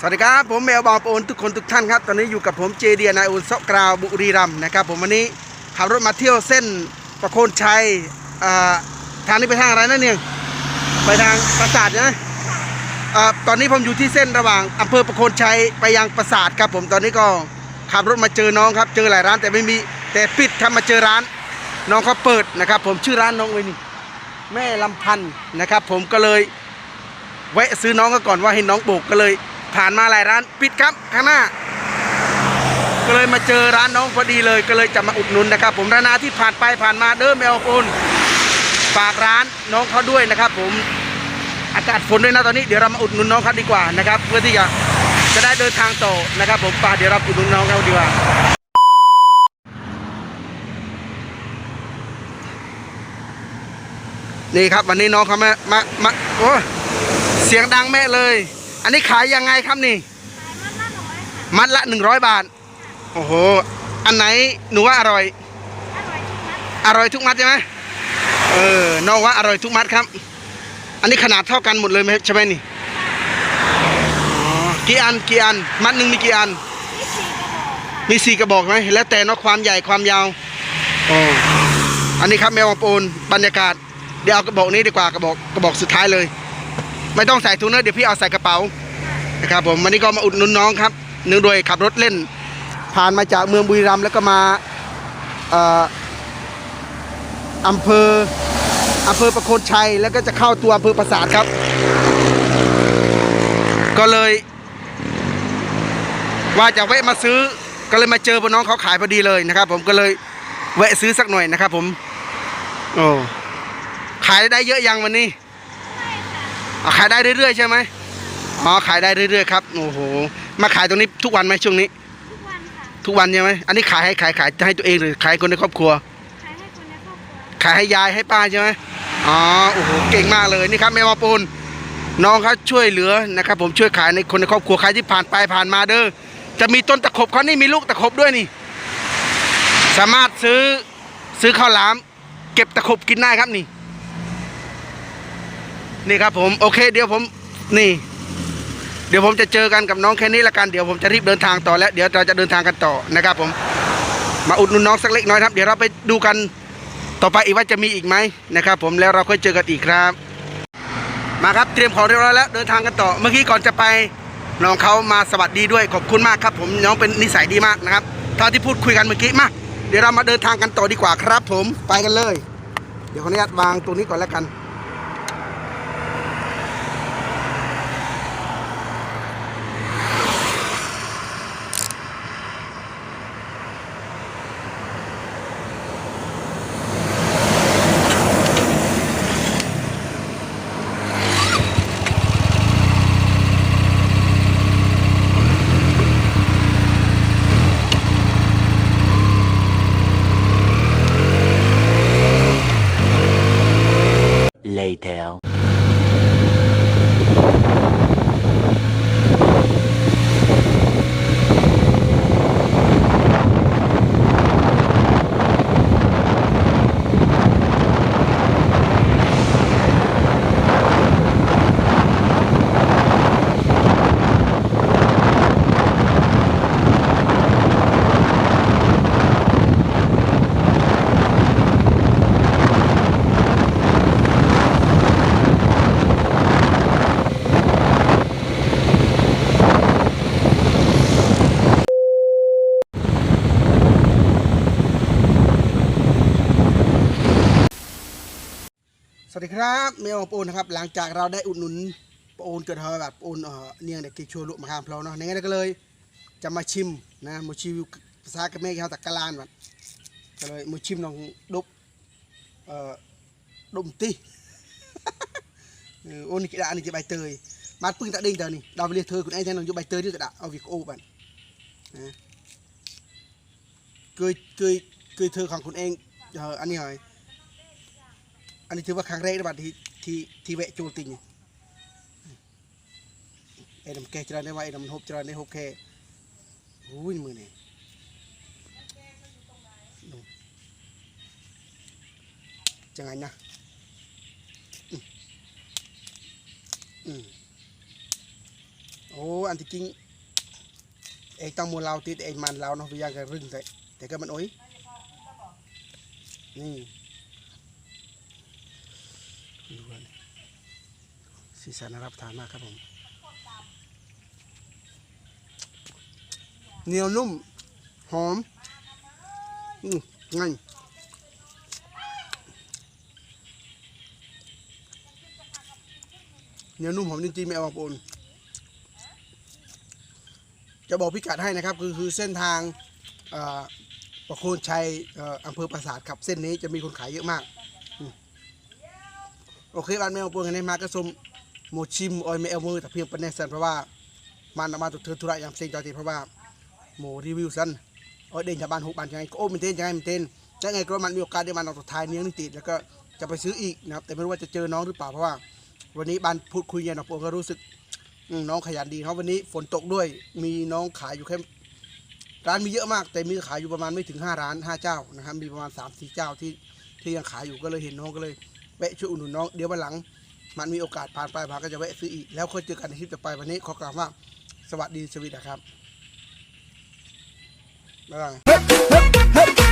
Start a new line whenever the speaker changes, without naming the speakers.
สวัสดีครับ ผมแมวบางปโอนทุกคนทุกท่านครับ ตอนนี้อยู่กับผมเจเดียนายอุนซอกกราวบุรีรัมนะครับ ผมวันนี้ขับรถมาเที่ยวเส้นประโคนชัยอ่าทางนี้ไปทางอะไรนะเนี่ยไปทางปราสาทใช่ไหมอ่าตอนนี้ผมอยู่ที่เส้นระหว่างอำเภอประโคนชัยไปยังปราสาทครับ ผมตอนนี้ก็ขับรถมาเจอน้องครับ เจอหลายร้านแต่ไม่มีแต่ปิดครับมาเจอร้าน น้องเขาเปิดนะครับ ผมชื่อร้านน้องเวยนี่แม่ลำพันธ์นะครับ ผมก็เลยแวะซื้อน้องก็ก่อนว่าเห็นน้องโบกก็เลย ผ่านมาหลายร้านปิดครับข้างหน้า ก็เลยมาเจอร้านน้องพอดีเลย ก็เลยจะมาอุดหนุนนะครับ ผมรานาที่ผ่านไปผ่านมาเดิมแมวปูนฝากร้านน้องเขาด้วยนะครับ ผมอากาศฝนด้วยนะตอนนี้เดี๋ยวเรามาอุดหนุนน้องเขาดีกว่านะครับ เพื่อที่จะจะได้เดินทางต่อนะครับ ผมป่าเดี๋ยวเราอุดหนุนน้องเขาดีกว่านี่ครับวันนี้น้องเขามามามาโอ้เสียงดังแม่เลย อันนี้ขายยังไงครับนี่ มัดละหนึ่งร้อยบาท โอ้โห อันไหนหนูว่าอร่อย อร่อยทุกมัดใช่ไหมเออ น้องว่าอร่อยทุกมัดครับ อันนี้ขนาดเท่ากันหมดเลยไหมใช่ไหมนี่อ๋อกี่อันกี่อัน มัดหนึ่งมีกี่อัน มีสี่กระบอกไหมแล้วแต่เนาะความใหญ่ความยาวอ๋ออันนี้ครับแมวมาปูนบรรยากาศ เดี๋ยวเอากระบอกนี้ดีกว่ากระบอกกระบอกสุดท้ายเลย ไม่ต้องใส่ถุงเนอะเดี๋ยวพี่เอาใส่กระเป๋า นะครับผมวันนี้ก็มาอุดหนุนน้องครับเนื่องด้วยขับรถเล่น ผ่านมาจากเมืองบุรีรัมย์แล้วก็มาอำเภออำเภอประโคนชัยแล้วก็จะเข้าตัวอำเภอปราสาทครับ ก็เลย ว่าจะแวะมาซื้อก็เลยมาเจอพน้องเขาขายพอดีเลยนะครับ ผมก็เลยแวะซื้อสักหน่อยนะครับ ผมโอ้ขายได้เยอะยังวันนี้ขายได้เรื่อยๆใช่ไหม อ๋อขายได้เรื่อยๆครับโอ้โหมาขายตรงนี้ทุกวันไหมช่วงนี้
ทุกวันค่ะ
ทุกวันใช่ไหมอันนี้ขายให้ขายขายให้ตัวเองหรือขายคนในครอบครัว
ขายให้คนในครอบครัว
ขายให้ยายให้ป้าใช่ไหมอ๋อโอ้โหเก่งมากเลยนี่ครับแม่มาปูนน้องเขาช่วยเหลือนะครับ ผมช่วยขายในคนในครอบครัวใครที่ผ่านไปผ่านมาเด้อจะมีต้นตะขบเขานี่มีลูกตะขบด้วยนี่ สามารถซื้อซื้อข้าวหลาม เก็บตะขบกินได้ครับนี่ นี่ครับผมโอเคเดี๋ยวผมนี่ เดี๋ยวผมจะเจอกันกับน้องแค่นี้ละกันเดี๋ยวผมจะรีบเดินทางต่อแล้วเดี๋ยวเราจะเดินทางกันต่อนะครับผมมาอุดหนุนน้องสักเล็กน้อยครับ เดี๋ยวเราไปดูกันต่อไปอีกว่าจะมีอีกไหมนะครับ ผมแล้วเราค่อยเจอกันอีกครับ มาครับเตรียมของเรียบร้อยแล้วเดินทางกันต่อ เมื่อกี้ก่อนจะไปน้องเขามาสวัสดีด้วยขอบคุณมากครับ ผมน้องเป็นนิสัยดีมากนะครับเท่าที่พูดคุยกันเมื่อกี้มาเดี๋ยวเรามาเดินทางกันต่อดีกว่าครับ ผมไปกันเลย เดี๋ยวขออนุญาตวางตรงนี้ก่อนแล้วกัน
Later.
วัสดีครับเมลปโอนนะครับ หลังจากเราได้อุดหนุนปโอนเกิดเหตุแบบปโอนเอ่อเนียงเด็กกิชัวลุมาข้ามเพลาเนาะในงั้นก็เลย จะมาชิมนะมาชิมภาษากระเมฆเขาตะกะลานแบบก็เลยมาชิมน้องดุบเอ่อดุมตี เออโอ้นี่กระดาษนี่จะใบเตยมาปึ้งตะดิ่งเตอนี่ดาวเรียกเธอคุณไอ้แทนน้องอยู่ใบเตยด้วยกระดาษเ อันนี้ถือว่าครั้งแรกนะบัดที่ที่ที่แวะจูติงเนี่ยไอ้ดำแกจราได้ไว้ไอ้ดำหบจราได้หบแค่อุ้ยมือนี่จังไงนะอืมอืมโอ้อันที่จริงเอกต้องมูลเราติดเอกมันเราเนาะพยายามจะรึงแต่แต่ก็มันโอ้ยนี่ ดูกันสีสันน่ารับทานมากครับผมเหนียวนุ่ม หอมอืมไงเหนียวนุ่มหอมจริงๆไม่เอามาปนจะบอกพิกัดให้นะครับ คือคือเส้นทางประโคนชัยอำเภอปราสาทครับเส้นนี้จะมีคนขายเยอะมาก โอเคบ้านแมวปนกันในมากระสมโมชิมออยไม่เอามือแต่เพียงเป็นแนสันเพราะว่ามันมาตุกเธอธุระอย่างเซ็งจอตีเพราะว่าโมรีวิวสันเออเด่นจากบ้านหกบ้านยังไงโอ้มันเต้นยังไงมันเต้นยังไงก็มันมีโอกาสได้มาเอาตัวท้ายเนี้ยงนิติแล้วก็จะไปซื้ออีกนะครับแต่ไม่รู้ว่าจะเจอน้องหรือเปล่าเพราะว่า วันนี้บ้านพูดคุยกันนะผมก็รู้สึกน้องขยันดีครับวันนี้ฝนตกด้วยมีน้องขายอยู่แค่ร้านมีเยอะมาก แต่มีขายอยู่ประมาณไม่ถึงห้าร้านห้าเจ้านะครับมีประมาณสามสี่เจ้าที่ที่ยังขายอยู่ก็เลยเห็นน้องก็เลย แวะช่วยอุดหนุนน้องเดี๋ยววันหลัง มันมีโอกาสผ่านไปผ่านก็จะแวะซื้ออีก แล้วค่อยเจอกันในคลิปต่อไปวันนี้ขอกล่าวว่าสวัสดีสวีดัสครับบ๊ายบาย